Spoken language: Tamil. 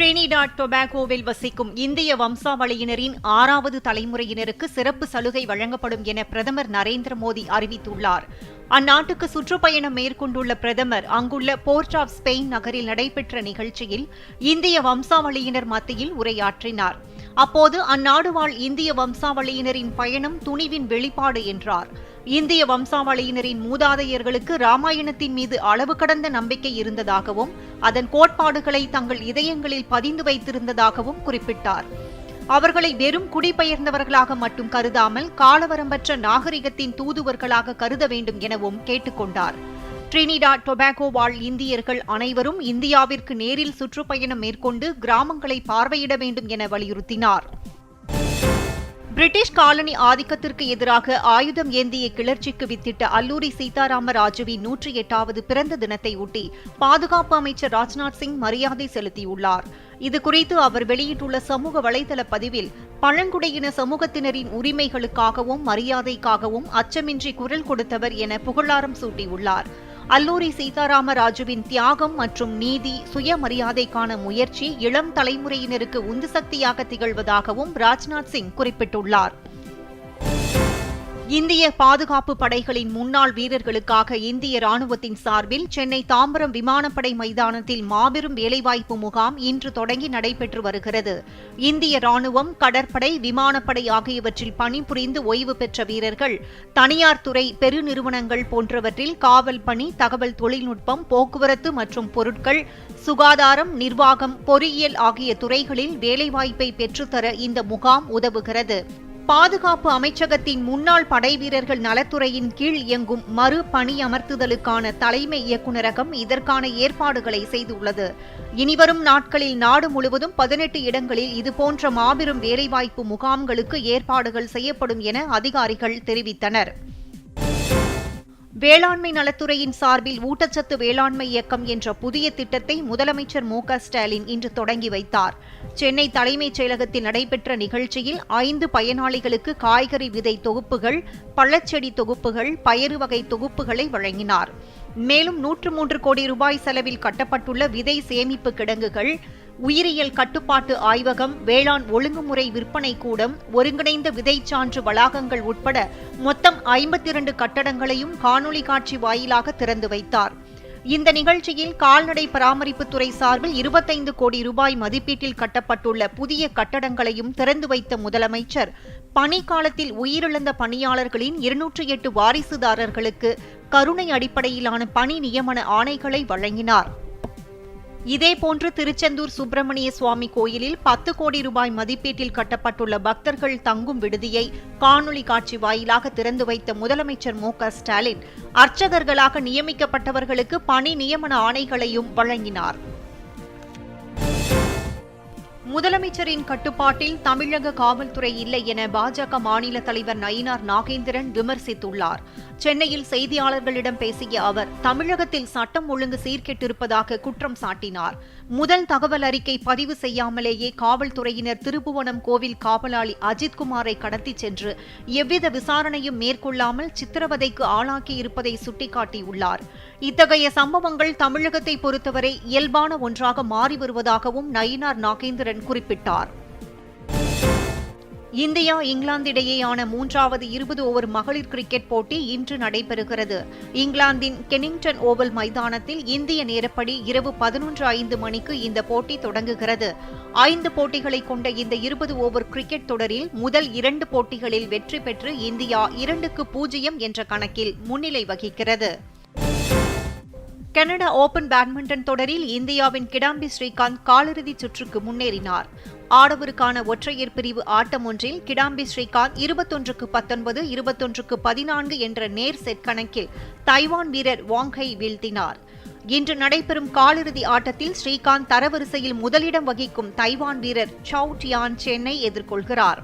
டிரினிடாட் டொபாகோவில் வசிக்கும் இந்திய வம்சாவளியினரின் ஆறாவது தலைமுறையினருக்கு சிறப்பு சலுகை வழங்கப்படும் என பிரதமர் நரேந்திர மோடி அறிவித்துள்ளார். அந்நாட்டுக்கு சுற்றுப்பயணம் மேற்கொண்டுள்ள பிரதமர் அங்குள்ள போர்ட் ஆஃப் ஸ்பெயின் நகரில் நடைபெற்ற நிகழ்ச்சியில் இந்திய வம்சாவளியினர் மத்தியில் உரையாற்றினார். அப்போது அந்நாடு வாழ் இந்திய வம்சாவளியினரின் பயணம் துணிவின் வெளிப்பாடு என்றார். இந்திய வம்சாவளியினரின் மூதாதையர்களுக்கு ராமாயணத்தின் மீது அளவு கடந்த நம்பிக்கை இருந்ததாகவும் அதன் கோட்பாடுகளை தங்கள் இதயங்களில் பதிந்து வைத்திருந்ததாகவும் குறிப்பிட்டார். அவர்களை வெறும் குடிபெயர்ந்தவர்களாக மட்டும் கருதாமல் காலவரம்பற்ற நாகரிகத்தின் தூதுவர்களாக கருத வேண்டும் எனவும் கேட்டுக்கொண்டார். ட்ரினிடா டொபாகோ வாழ் இந்தியர்கள் அனைவரும் இந்தியாவிற்கு நேரில் சுற்றுப்பயணம் மேற்கொண்டு கிராமங்களை பார்வையிட வேண்டும் என வலியுறுத்தினார். பிரிட்டிஷ் காலனி ஆதிக்கத்திற்கு எதிராக ஆயுதம் ஏந்திய கிளர்ச்சிக்கு வித்திட்ட அல்லூரி சீதாராம ராஜுவின் நூற்றி எட்டாவது பிறந்த தினத்தை ஒட்டி பாதுகாப்பு அமைச்சர் ராஜ்நாத் சிங் மரியாதை செலுத்தியுள்ளார். இதுகுறித்து அவர் வெளியிட்டுள்ள சமூக வலைதள பதிவில் பழங்குடியின சமூகத்தினரின் உரிமைகளுக்காகவும் மரியாதைக்காகவும் அச்சமின்றி குரல் கொடுத்தவர் என புகழாரம் சூட்டியுள்ளார். அல்லூரி சீதாராம ராஜுவின் தியாகம் மற்றும் நீதி சுயமரியாதைக்கான முயற்சி இளம் தலைமுறையினருக்கு உந்து சக்தியாக திகழ்வதாகவும் ராஜ்நாத் சிங் குறிப்பிட்டுள்ளார். இந்திய பாதுகாப்பு படைகளின் முன்னாள் வீரர்களுக்காக இந்திய ராணுவத்தின் சார்பில் சென்னை தாம்பரம் விமானப்படை மைதானத்தில் மாபெரும் வேலைவாய்ப்பு முகாம் இன்று தொடங்கி நடைபெற்று வருகிறது. இந்திய ராணுவம் கடற்படை விமானப்படை ஆகியவற்றில் பணிபுரிந்து ஓய்வு பெற்ற வீரர்கள் தனியார் துறை பெருநிறுவனங்கள் போன்றவற்றில் காவல் பணி தகவல் தொழில்நுட்பம் போக்குவரத்து மற்றும் பொருட்கள் சுகாதாரம் நிர்வாகம் பொறியியல் ஆகிய துறைகளில் வேலைவாய்ப்பை பெற்றுத்தர இந்த முகாம் உதவுகிறது. பாதுகாப்பு அமைச்சகத்தின் முன்னாள் படைவீரர்கள் நலத்துறையின் கீழ் இயங்கும் மறு பணியமர்த்துதலுக்கான தலைமை இயக்குநரகம் இதற்கான ஏற்பாடுகளை செய்துள்ளது. இனிவரும் நாட்களில் நாடு முழுவதும் பதினெட்டு இடங்களில் இதுபோன்ற மாபெரும் வேலைவாய்ப்பு முகாம்களுக்கு ஏற்பாடுகள் செய்யப்படும் என அதிகாரிகள் தெரிவித்தனர். வேளாண்மை நலத்துறையின் சார்பில் ஊட்டச்சத்து வேளாண்மை இயக்கம் என்ற புதிய திட்டத்தை முதலமைச்சர் மு ஸ்டாலின் இன்று தொடங்கி வைத்தார். சென்னை தலைமைச் செயலகத்தில் நடைபெற்ற நிகழ்ச்சியில் ஐந்து பயனாளிகளுக்கு காய்கறி விதை தொகுப்புகள் பழச்செடி தொகுப்புகள் பயறு வகை தொகுப்புகளை வழங்கினார். மேலும் நூற்று மூன்று கோடி ரூபாய் செலவில் கட்டப்பட்டுள்ள விதை சேமிப்பு கிடங்குகள் உயிரியல் கட்டுப்பாட்டு ஆய்வகம் வேளாண் ஒழுங்குமுறை விற்பனை கூடம் ஒருங்கிணைந்த விதைச்சான்று வளாகங்கள் உட்பட மொத்தம் ஐம்பத்தி இரண்டு கட்டடங்களையும் காணொலி காட்சி வாயிலாக திறந்து வைத்தார். இந்த நிகழ்ச்சியில் கால்நடை பராமரிப்புத்துறை சார்பில் இருபத்தைந்து கோடி ரூபாய் மதிப்பீட்டில் கட்டப்பட்டுள்ள புதிய கட்டடங்களையும் திறந்து வைத்த முதலமைச்சர். பணிக்காலத்தில் உயிரிழந்த பணியாளர்களின் இருநூற்றி எட்டு வாரிசுதாரர்களுக்கு கருணை அடிப்படையிலான பணி நியமன ஆணைகளை வழங்கினார். இதேபோன்று திருச்செந்தூர் சுப்பிரமணிய சுவாமி கோயிலில் பத்து கோடி ரூபாய் மதிப்பீட்டில் கட்டப்பட்டுள்ள பக்தர்கள் தங்கும் விடுதியை காணொலி காட்சி வாயிலாக திறந்து வைத்த முதலமைச்சர் மு ஸ்டாலின் அர்ச்சகர்களாக நியமிக்கப்பட்டவர்களுக்கு பணி நியமன ஆணைகளையும் வழங்கினார். முதலமைச்சரின் கட்டுப்பாட்டில் தமிழக காவல்துறை இல்லை என பாஜக மாநில தலைவர் நயினார் நாகேந்திரன் விமர்சித்துள்ளார். சென்னையில் செய்தியாளர்களிடம் பேசிய அவர் தமிழகத்தில் சட்டம் ஒழுங்கு சீர்கெட்டிருப்பதாக குற்றம் சாட்டினார். முதல் தகவல் அறிக்கை பதிவு செய்யாமலேயே காவல்துறையினர் திருப்புவனம் கோவில் காவலாளி அஜித்குமாரை கடத்திச் சென்று எவ்வித விசாரணையும் மேற்கொள்ளாமல் சித்திரவதைக்கு ஆளாக்கியிருப்பதை சுட்டிக்காட்டியுள்ளார். இத்தகைய சம்பவங்கள் தமிழகத்தை பொறுத்தவரை இயல்பான ஒன்றாக மாறி வருவதாகவும் நயினார் நாகேந்திரன் குறிப்பிட்டார். இந்தியா இங்கிலாந்து இடையேயான மூன்றாவது இருபது ஓவர் மகளிர் கிரிக்கெட் போட்டி இன்று நடைபெறுகிறது. இங்கிலாந்தின் கெனிங்டன் ஓவல் மைதானத்தில் இந்திய நேரப்படி இரவு பதினொன்று ஐந்து மணிக்கு இந்த போட்டி தொடங்குகிறது. ஐந்து போட்டிகளை கொண்ட இந்த இருபது ஓவர் கிரிக்கெட் தொடரில் முதல் இரண்டு போட்டிகளில் வெற்றி பெற்று இந்தியா இரண்டுக்கு பூஜ்ஜியம் என்ற கணக்கில் முன்னிலை வகிக்கிறது. கனடா ஓபன் பேட்மிண்டன் தொடரில் இந்தியாவின் கிடாம்பி ஸ்ரீகாந்த் காலிறுதிச் சுற்றுக்கு முன்னேறினார். ஆடவருக்கான ஒற்றையர் பிரிவு ஆட்டம் ஒன்றில் கிடாம்பி ஸ்ரீகாந்த் இருபத்தொன்றுக்கு பத்தொன்பது இருபத்தொன்றுக்கு பதினான்கு என்ற நேர் செட் கணக்கில் தைவான் வீரர் வாங்கை வீழ்த்தினார். இன்று நடைபெறும் காலிறுதி ஆட்டத்தில் ஸ்ரீகாந்த் தரவரிசையில் முதலிடம் வகிக்கும் தைவான் வீரர் சவு டியான் சென்னை எதிர்கொள்கிறார்.